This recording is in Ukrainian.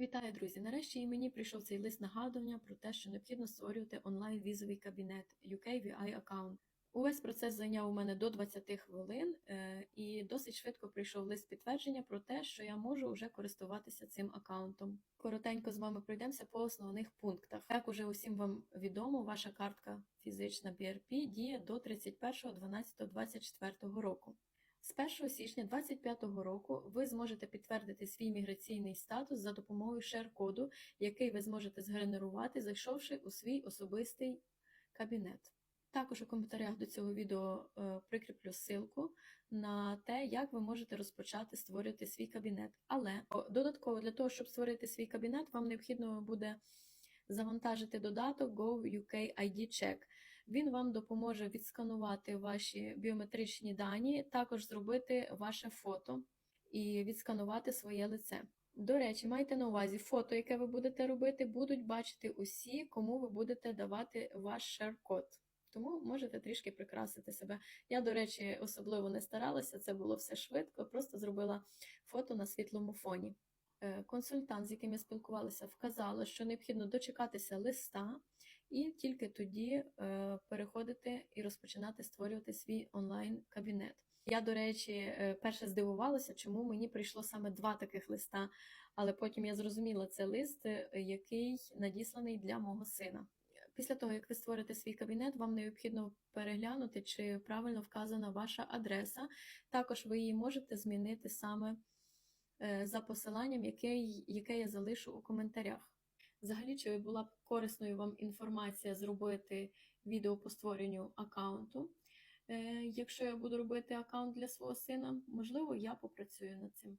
Вітаю, друзі! Нарешті і мені прийшов цей лист нагадування про те, що необхідно створювати онлайн-візовий кабінет UKVI аккаунт. Увесь процес зайняв у мене до 20 хвилин, е, і досить швидко прийшов лист підтвердження про те, що я можу вже користуватися цим аккаунтом. Коротенько з вами пройдемося по основних пунктах. Як уже усім вам відомо, ваша картка фізична BRP діє до 31.12.24 року. З 1 січня 2025 року ви зможете підтвердити свій міграційний статус за допомогою шер-коду, який ви зможете згенерувати, зайшовши у свій особистий кабінет. Також у коментарях до цього відео е, прикріплю ссылку на те, як ви можете розпочати створювати свій кабінет. Але додатково для того, щоб створити свій кабінет, вам необхідно буде завантажити додаток Go UK ID Check. Він вам допоможе відсканувати ваші біометричні дані, також зробити ваше фото і відсканувати своє лице. До речі, майте на увазі, фото, яке ви будете робити, будуть бачити усі, кому ви будете давати ваш шер-код. Тому можете трішки прикрасити себе. Я, до речі, особливо не старалася, це було все швидко, просто зробила фото на світлому фоні. Е, Консультант, з яким я спілкувалася, вказала, що необхідно дочекатися листа і тільки тоді е, переходити і розпочинати створювати свій онлайн-кабінет. Я, до речі, е, перше здивувалася, чому мені прийшло саме два таких листа, але потім я зрозуміла, це лист, е, який надісланий для мого сина. Після того, як ви створите свій кабінет, вам необхідно переглянути, чи правильно вказана ваша адреса. Також ви її можете змінити саме за посиланням, яке я залишу у коментарях. Взагалі, чи була б корисною вам інформація зробити відео по створенню аккаунту? Е, Якщо я буду робити аккаунт для свого сина, можливо, я попрацюю над цим.